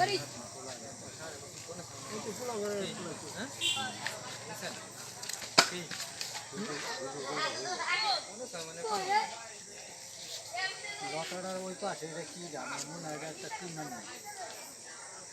দিয়ে লতাটার ওই পাশে এটা কি জানো মনে হয় একটা নাম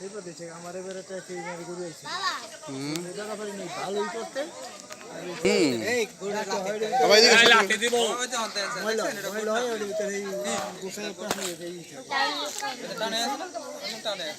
এরপর দিচ্ছে আমার এবারে একটা মারি গরু আইছে দাদা পারি নেই ভালোই করতে এই 我们再来